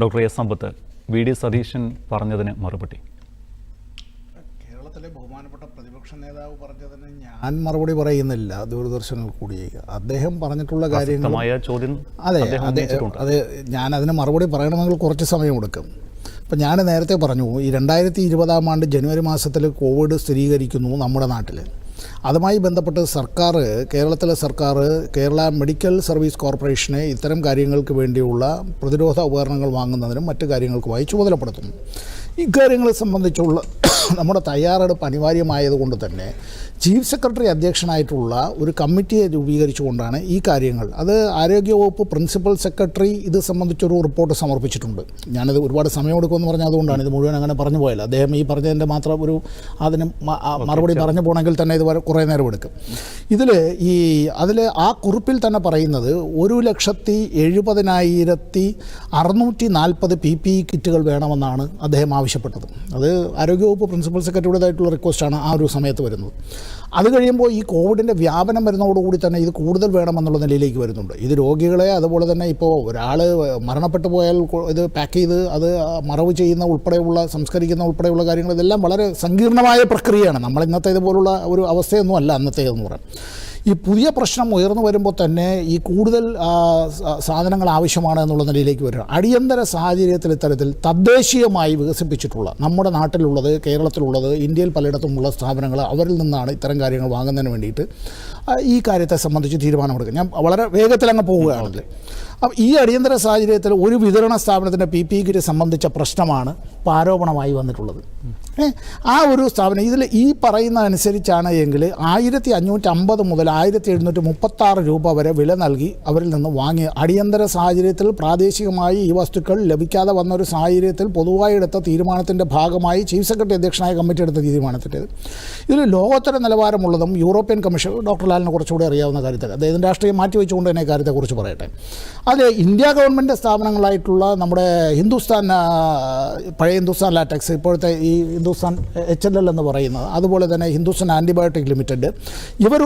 Doctor S Sampath V D Satheesan പറഞ്ഞതിന് മറുപടി. കേരളത്തിലെ ബഹുമാനപ്പെട്ട പ്രതിപക്ഷ നേതാവ് പറഞ്ഞതിന് ഞാൻ മറുപടി പറയുന്നില്ല ദൂരദർശനിൽ കൂടി. അദ്ദേഹം പറഞ്ഞിട്ടുള്ള കാര്യങ്ങൾ ചോദ്യം അതെ അതെ ഉന്നയിച്ചിട്ടുണ്ട്. ഞാൻ അതിന് മറുപടി പറയണമെങ്കിൽ കുറച്ച് സമയം എടുക്കും. ഇപ്പം ഞാൻ നേരത്തെ പറഞ്ഞു ഈ രണ്ടായിരത്തി ഇരുപതാം ആണ്ട് ജനുവരി മാസത്തിൽ കോവിഡ് സ്ഥിരീകരിക്കുന്നു നമ്മുടെ നാട്ടിൽ അതുമായി ബന്ധപ്പെട്ട് സർക്കാർ കേരളത്തിലെ സർക്കാർ കേരള മെഡിക്കൽ സർവീസ് കോർപ്പറേഷനെ ഇത്തരം കാര്യങ്ങൾക്ക് വേണ്ടിയുള്ള പ്രതിരോധ ഉപകരണങ്ങൾ വാങ്ങുന്നതിനും മറ്റു കാര്യങ്ങൾക്കുമായി ചുമതലപ്പെടുത്തുന്നു. ഇക്കാര്യങ്ങളെ സംബന്ധിച്ചുള്ള നമ്മുടെ തയ്യാറെടുപ്പ് അനിവാര്യമായതുകൊണ്ട് തന്നെ ചീഫ് സെക്രട്ടറി അധ്യക്ഷനായിട്ടുള്ള ഒരു കമ്മിറ്റിയെ രൂപീകരിച്ചുകൊണ്ടാണ് ഈ കാര്യങ്ങൾ. അത് ആരോഗ്യവകുപ്പ് പ്രിൻസിപ്പൽ സെക്രട്ടറി ഇത് സംബന്ധിച്ചൊരു റിപ്പോർട്ട് സമർപ്പിച്ചിട്ടുണ്ട്. ഞാനത് ഒരുപാട് സമയമെടുക്കുമെന്ന് പറഞ്ഞാൽ അതുകൊണ്ടാണ്. ഇത് മുഴുവൻ അങ്ങനെ പറഞ്ഞു പോയത് അദ്ദേഹം ഈ പറഞ്ഞതിന്റെ മാത്രം ഒരു അതിന് മറുപടി പറഞ്ഞു പോകണമെങ്കിൽ തന്നെ ഇത് കുറേ നേരം എടുക്കും. ഇതിൽ ഈ അതിൽ ആ കുറിപ്പിൽ തന്നെ പറയുന്നത് ഒരു ലക്ഷത്തി എഴുപതിനായിരത്തി അറുന്നൂറ്റി നാൽപ്പത് പി പി ഇ കിറ്റുകൾ വേണമെന്നാണ് അദ്ദേഹം ആവശ്യപ്പെട്ടത്. അത് ആരോഗ്യവകുപ്പ് പ്രിൻസിപ്പൽ സെക്രട്ടറിയുടേതായിട്ടുള്ള റിക്വസ്റ്റാണ് ആ ഒരു സമയത്ത് വരുന്നത്. അത് കഴിയുമ്പോൾ ഈ കോവിഡിന്റെ വ്യാപനം വരുന്നതോടുകൂടി തന്നെ ഇത് കൂടുതൽ വേണമെന്നുള്ള നിലയിലേക്ക് വരുന്നുണ്ട്. ഇത് രോഗികളെ അതുപോലെ തന്നെ ഇപ്പോൾ ഒരാൾ മരണപ്പെട്ടു പോയാൽ ഇത് പാക്ക് ചെയ്ത് അത് മറവ് ചെയ്യുന്ന ഉൾപ്പെടെയുള്ള സംസ്കരിക്കുന്ന ഉൾപ്പെടെയുള്ള കാര്യങ്ങൾ ഇതെല്ലാം വളരെ സങ്കീർണമായ പ്രക്രിയയാണ്. നമ്മൾ ഇന്നത്തെ ഇതുപോലുള്ള ഒരു അവസ്ഥയൊന്നും അല്ല അന്നത്തേതെന്ന് പറയാം. ഈ പുതിയ പ്രശ്നം ഉയർന്നു വരുമ്പോൾ തന്നെ ഈ കൂടുതൽ സാധനങ്ങൾ ആവശ്യമാണ് എന്നുള്ള നിലയിലേക്ക് വരിക. അടിയന്തര സാഹചര്യത്തിൽ ഇത്തരത്തിൽ തദ്ദേശീയമായി വികസിപ്പിച്ചിട്ടുള്ള നമ്മുടെ നാട്ടിലുള്ളത് കേരളത്തിലുള്ളത് ഇന്ത്യയിൽ പലയിടത്തുമുള്ള സ്ഥാപനങ്ങൾ അവരിൽ നിന്നാണ് ഇത്തരം കാര്യങ്ങൾ വാങ്ങുന്നതിന് വേണ്ടിയിട്ട് ഈ കാര്യത്തെ സംബന്ധിച്ച് തീരുമാനമെടുക്കുക. ഞാൻ വളരെ വേഗത്തിൽ അങ്ങ് പോവുകയാണെങ്കിൽ അപ്പം ഈ അടിയന്തര സാഹചര്യത്തിൽ ഒരു വിതരണ സ്ഥാപനത്തിന്റെ പി പി കിറ്റ് സംബന്ധിച്ച പ്രശ്നമാണ് ഇപ്പോൾ ആരോപണമായി വന്നിട്ടുള്ളത്. ആ ഒരു സ്ഥാപനം ഇതിൽ ഈ പറയുന്ന അനുസരിച്ചാണ് എങ്കിൽ ആയിരത്തി അഞ്ഞൂറ്റി അമ്പത് മുതൽ ആയിരത്തി എഴുന്നൂറ്റി മുപ്പത്താറ് രൂപ വരെ വില നൽകി അവരിൽ നിന്ന് വാങ്ങി അടിയന്തര സാഹചര്യത്തിൽ പ്രാദേശികമായി ഈ വസ്തുക്കൾ ലഭിക്കാതെ വന്ന ഒരു സാഹചര്യത്തിൽ പൊതുവായി എടുത്ത തീരുമാനത്തിന്റെ ഭാഗമായി ചീഫ് സെക്രട്ടറി അധ്യക്ഷനായ കമ്മിറ്റി എടുത്ത തീരുമാനത്തിന്റേത് ഇതിൽ ലോകോത്തര നിലവാരമുള്ളതും യൂറോപ്യൻ കമ്മീഷൻ ഡോക്ടർ ലാലിനെ കുറച്ചുകൂടി അറിയാവുന്ന കാര്യത്തിൽ അദ്ദേഹത്തിന്റെ രാഷ്ട്രീയം മാറ്റി വെച്ചുകൊണ്ട് തന്നെ കാര്യത്തെക്കുറിച്ച് പറയട്ടെ. അത് ഇന്ത്യ ഗവൺമെന്റ് സ്ഥാപനങ്ങളായിട്ടുള്ള നമ്മുടെ ഹിന്ദുസ്ഥാൻ പഴയ ഹിന്ദുസ്ഥാൻ ലാറ്റക്സ് ഇപ്പോഴത്തെ ഈ ഹിന്ദുസ്ഥാൻ എച്ച് എൽ എൽ എന്ന് പറയുന്നത് അതുപോലെ തന്നെ ഹിന്ദുസ്ഥാൻ ആന്റിബയോട്ടിക് ലിമിറ്റഡ് ഇവർ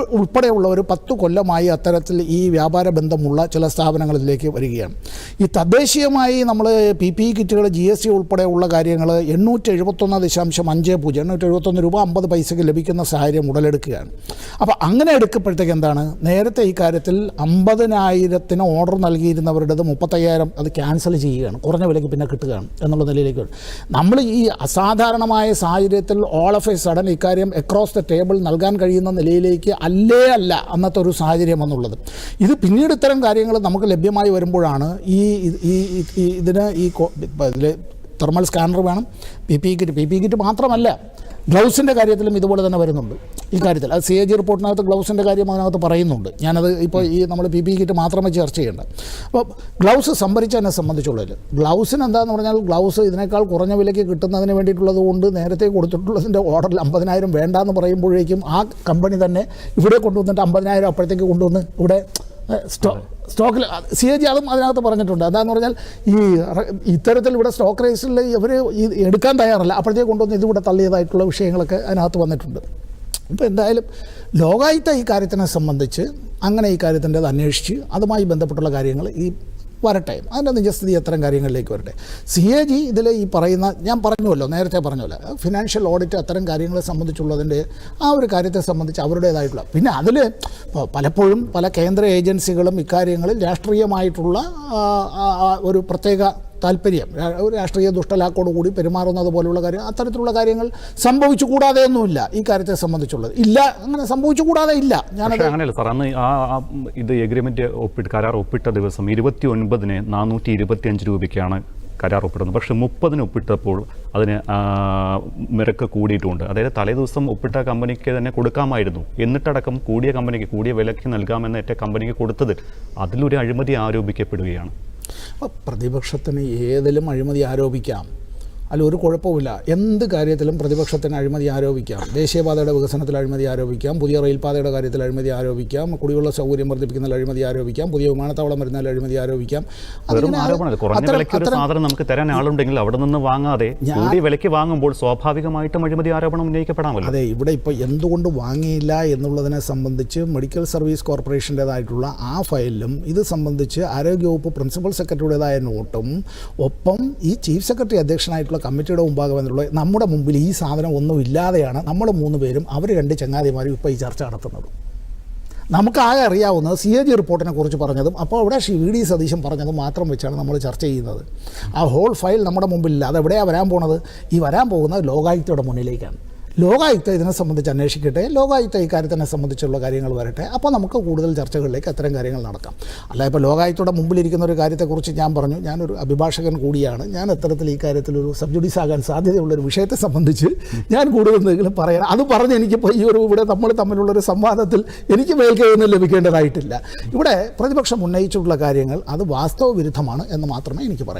ഒരു പത്ത് കൊല്ലമായി അത്തരത്തിൽ ഈ വ്യാപാര ബന്ധമുള്ള ചില സ്ഥാപനങ്ങളിലേക്ക് വരികയാണ്. ഈ തദ്ദേശീയമായി നമ്മൾ പി പി ഇ കിറ്റുകൾ ജി എസ് ടി ഉൾപ്പെടെയുള്ള കാര്യങ്ങൾ എണ്ണൂറ്റി എഴുപത്തൊന്ന് ദശാംശം അഞ്ച് പൂജ്യം എണ്ണൂറ്റി എഴുപത്തൊന്ന് രൂപ അമ്പത് പൈസയ്ക്ക് ലഭിക്കുന്ന സാഹചര്യം ഉടലെടുക്കുകയാണ്. അപ്പോൾ അങ്ങനെ എടുക്കുമ്പോഴത്തേക്ക് എന്താണ്? നേരത്തെ ഈ കാര്യത്തിൽ അമ്പതിനായിരത്തിന് ഓർഡർ നൽകിയിരുന്നവരുടേത് മുപ്പത്തയ്യായിരം അത് ക്യാൻസൽ ചെയ്യുകയാണ്. കുറഞ്ഞ വിലയ്ക്ക് പിന്നെ കിട്ടുകയാണ് എന്നുള്ള നിലയിലേക്ക് നമ്മൾ ഈ അസാധാരണമായ സാഹചര്യത്തിൽ ഓൾ ഓഫ് എ സഡൻ ഇക്കാര്യം അക്രോസ് ദ ടേബിൾ നൽകാൻ കഴിയുന്ന നിലയിലേക്ക് അല്ലേ അല്ല അന്നത്തെ ഒരു സാഹചര്യം എന്നുള്ളത്. ഇത് പിന്നീട് ഇത്തരം കാര്യങ്ങൾ നമുക്ക് ലഭ്യമായി വരുമ്പോഴാണ് ഈ ഇതിന് ഈ തെർമൽ സ്കാനർ വേണം. P P kit P P kit മാത്രമല്ല ഗ്ലൗസിന്റെ കാര്യത്തിലും ഇതുപോലെ തന്നെ വരുന്നുണ്ട്. ഈ കാര്യത്തിൽ. അത് സി എ ജി റിപ്പോർട്ടിനകത്ത് ഗ്ലൗസിന്റെ കാര്യം അതിനകത്ത് പറയുന്നുണ്ട്. ഞാനത് ഇപ്പോൾ ഈ നമ്മൾ പി പി കിറ്റ് മാത്രമേ ചർച്ച ചെയ്യേണ്ട. അപ്പോൾ ഗ്ലൗസ് സംഭരിച്ചതിനെ സംബന്ധിച്ചുള്ളതിൽ. ഗ്ലൗസിന് എന്താണെന്ന് പറഞ്ഞാൽ ഗ്ലൗസ് ഇതിനേക്കാൾ കുറഞ്ഞ വിലയ്ക്ക് കിട്ടുന്നതിന് വേണ്ടിയിട്ടുള്ളത് കൊണ്ട് നേരത്തെ കൊടുത്തിട്ടുള്ളതിന്റെ ഓർഡറിൽ അമ്പതിനായിരം വേണ്ടാന്ന് പറയുമ്പോഴേക്കും ആ കമ്പനി തന്നെ ഇവിടെ കൊണ്ടുവന്നിട്ട് അമ്പതിനായിരം അപ്പോഴത്തേക്ക് കൊണ്ടുവന്ന് ഇവിടെ സ്റ്റോക്കിൽ സി എ ജി അതും അതിനകത്ത് പറഞ്ഞിട്ടുണ്ട്. എന്താന്ന് പറഞ്ഞാൽ ഈ ഇത്തരത്തിൽ ഇവിടെ സ്റ്റോക്ക് റേസിൽ ഇവർ എടുക്കാൻ തയ്യാറല്ല. അപ്പോഴത്തേക്ക് കൊണ്ടുവന്ന് ഇതിവിടെ തള്ളിയതായിട്ടുള്ള വിഷയങ്ങളൊക്കെ അതിനകത്ത് വന്നിട്ടുണ്ട്. ഇപ്പോൾ എന്തായാലും ലോകായുത്ത ഈ കാര്യത്തിനെ സംബന്ധിച്ച് അങ്ങനെ ഈ കാര്യത്തിന്റെത് അന്വേഷിച്ച് അതുമായി ബന്ധപ്പെട്ടുള്ള കാര്യങ്ങൾ ഈ വരട്ടെ. അതിന്റെ നിജസ്ഥിതി അത്തരം കാര്യങ്ങളിലേക്ക് വരട്ടെ. സി എ ജി ഇതിൽ ഈ പറയുന്ന ഞാൻ പറഞ്ഞുവല്ലോ നേരത്തെ പറഞ്ഞല്ലോ ഫിനാൻഷ്യൽ ഓഡിറ്റ് അത്തരം കാര്യങ്ങളെ സംബന്ധിച്ചുള്ളതിന്റെ ആ ഒരു കാര്യത്തെ സംബന്ധിച്ച് അവരുടേതായിട്ടുള്ള. പിന്നെ അതിൽ പലപ്പോഴും പല കേന്ദ്ര ഏജൻസികളും ഇക്കാര്യങ്ങളിൽ രാഷ്ട്രീയമായിട്ടുള്ള ഒരു പ്രത്യേക താല്പര്യം. ഒരു രാഷ്ട്രീയ ദുഷ്ടലാക്കോട് കൂടി പെരുമാറുന്നത് പോലുള്ള കാര്യം അത്തരത്തിലുള്ള കാര്യങ്ങൾ സംഭവിച്ചു കൂടാതെ ഒന്നുമില്ല ഈ കാര്യത്തെ സംബന്ധിച്ചുള്ളത്. ഇല്ല അങ്ങനെ സംഭവിച്ചു കൂടാതെ ഇല്ല പക്ഷേ അങ്ങനെയല്ല സാർ അന്ന് ആ ഇത് എഗ്രിമെന്റ് ഒപ്പിട്ട് കരാർ ഒപ്പിട്ട ദിവസം ഇരുപത്തി ഒൻപതിന് നാനൂറ്റി ഇരുപത്തി അഞ്ച് രൂപയ്ക്കാണ് കരാർ ഒപ്പിടുന്നത്. പക്ഷേ മുപ്പതിന് ഒപ്പിട്ടപ്പോൾ അതിന് നിരക്ക് കൂടിയിട്ടുമുണ്ട് അതായത് തലേദിവസം ഒപ്പിട്ട കമ്പനിക്ക് തന്നെ കൊടുക്കാമായിരുന്നു. എന്നിട്ടടക്കം കൂടിയ കമ്പനിക്ക് കൂടിയ വിലയ്ക്ക് നൽകാമെന്ന് ഏറ്റ കമ്പനിക്ക് കൊടുത്തത് അതിലൊരു അഴിമതി ആരോപിക്കപ്പെടുകയാണ്. അപ്പോൾ പ്രതിപക്ഷത്തിന് ഏതിലും അഴിമതി ആരോപിക്കാം. അല്ല ഒരു കുഴപ്പമില്ല എന്ത് കാര്യത്തിലും പ്രതിപക്ഷത്തിന് അഴിമതി ആരോപിക്കാം. ദേശീയപാതയുടെ വികസനത്തിൽ അഴിമതി ആരോപിക്കാം. പുതിയ റെയിൽപാതയുടെ കാര്യത്തിൽ അഴിമതി ആരോപിക്കാം. കുടിവെള്ള സൗകര്യം വർദ്ധിപ്പിക്കുന്നതിൽ അഴിമതി ആരോപിക്കാം. പുതിയ വിമാനത്താവളം വരുന്നതിൽ അഴിമതി ആരോപിക്കാം. സാധനം നമുക്ക് തരാൻ ആളുണ്ടെങ്കിൽ അവിടെ നിന്ന് വാങ്ങാതെ വിലയ്ക്ക് വാങ്ങുമ്പോൾ സ്വാഭാവികമായിട്ടും അഴിമതി ആരോപണം ഉന്നയിക്കപ്പെടാമല്ലോ. അതെ ഇവിടെ ഇപ്പോൾ എന്തുകൊണ്ട് വാങ്ങിയില്ല എന്നുള്ളതിനെ സംബന്ധിച്ച് മെഡിക്കൽ സർവീസ് കോർപ്പറേഷന്റേതായിട്ടുള്ള ആ ഫയലിലും ഇത് സംബന്ധിച്ച് ആരോഗ്യവകുപ്പ് പ്രിൻസിപ്പൽ സെക്രട്ടറിയുടേതായ നോട്ടും ഒപ്പം ഈ ചീഫ് സെക്രട്ടറി അധ്യക്ഷനായിട്ടുള്ള കമ്മിറ്റിയുടെ മുമ്പാകെ വന്നിട്ടുള്ളത് നമ്മുടെ മുമ്പിൽ ഈ സാധനം ഒന്നും ഇല്ലാതെയാണ് നമ്മൾ മൂന്ന് പേരും അവർ രണ്ട് ചങ്ങാതിമാരും ഇപ്പോൾ ഈ ചർച്ച നടത്തുന്നത്. നമുക്കാകെ അറിയാവുന്നത് സി എ ജി റിപ്പോർട്ടിനെ കുറിച്ച് പറഞ്ഞതും അപ്പോൾ അവിടെ വി ഡി സതീശൻ പറഞ്ഞതും മാത്രം വെച്ചാണ് നമ്മൾ ചർച്ച ചെയ്യുന്നത്. ആ ഹോൾ ഫയൽ നമ്മുടെ മുമ്പിലില്ല. അത് എവിടെയാണ് വരാൻ പോണത്? ഈ വരാൻ പോകുന്നത് ലോകായുക്തയുടെ മുന്നിലേക്കാണ്. ലോകായുക്ത ഇതിനെ സംബന്ധിച്ച് അന്വേഷിക്കട്ടെ ലോകായുക്ത ഈ കാര്യത്തിനെ സംബന്ധിച്ചുള്ള കാര്യങ്ങൾ വരട്ടെ. അപ്പോൾ നമുക്ക് കൂടുതൽ ചർച്ചകളിലേക്ക് അത്തരം കാര്യങ്ങൾ നടക്കാം. അല്ല ഇപ്പോൾ ലോകായുക്തയുടെ മുമ്പിലിരിക്കുന്ന ഒരു കാര്യത്തെക്കുറിച്ച് ഞാൻ പറഞ്ഞു. ഞാനൊരു അഭിഭാഷകൻ കൂടിയാണ്. ഞാൻ അത്തരത്തിൽ ഈ കാര്യത്തിൽ കാര്യത്തിലൊരു സബ്ജുഡീസ് ആകാൻ സാധ്യതയുള്ള ഒരു വിഷയത്തെ സംബന്ധിച്ച് ഞാൻ കൂടുതൽ എന്തെങ്കിലും പറയാൻ അത് പറഞ്ഞ് എനിക്കിപ്പോൾ ഈ ഒരു ഇവിടെ നമ്മൾ തമ്മിലുള്ളൊരു സംവാദത്തിൽ എനിക്ക് മേൽക്കൊന്നും ലഭിക്കേണ്ടതായിട്ടില്ല. ഇവിടെ പ്രതിപക്ഷം ഉന്നയിച്ചിട്ടുള്ള കാര്യങ്ങൾ അത് വാസ്തവ വിരുദ്ധമാണ് എന്ന് മാത്രമേ എനിക്ക് പറയാം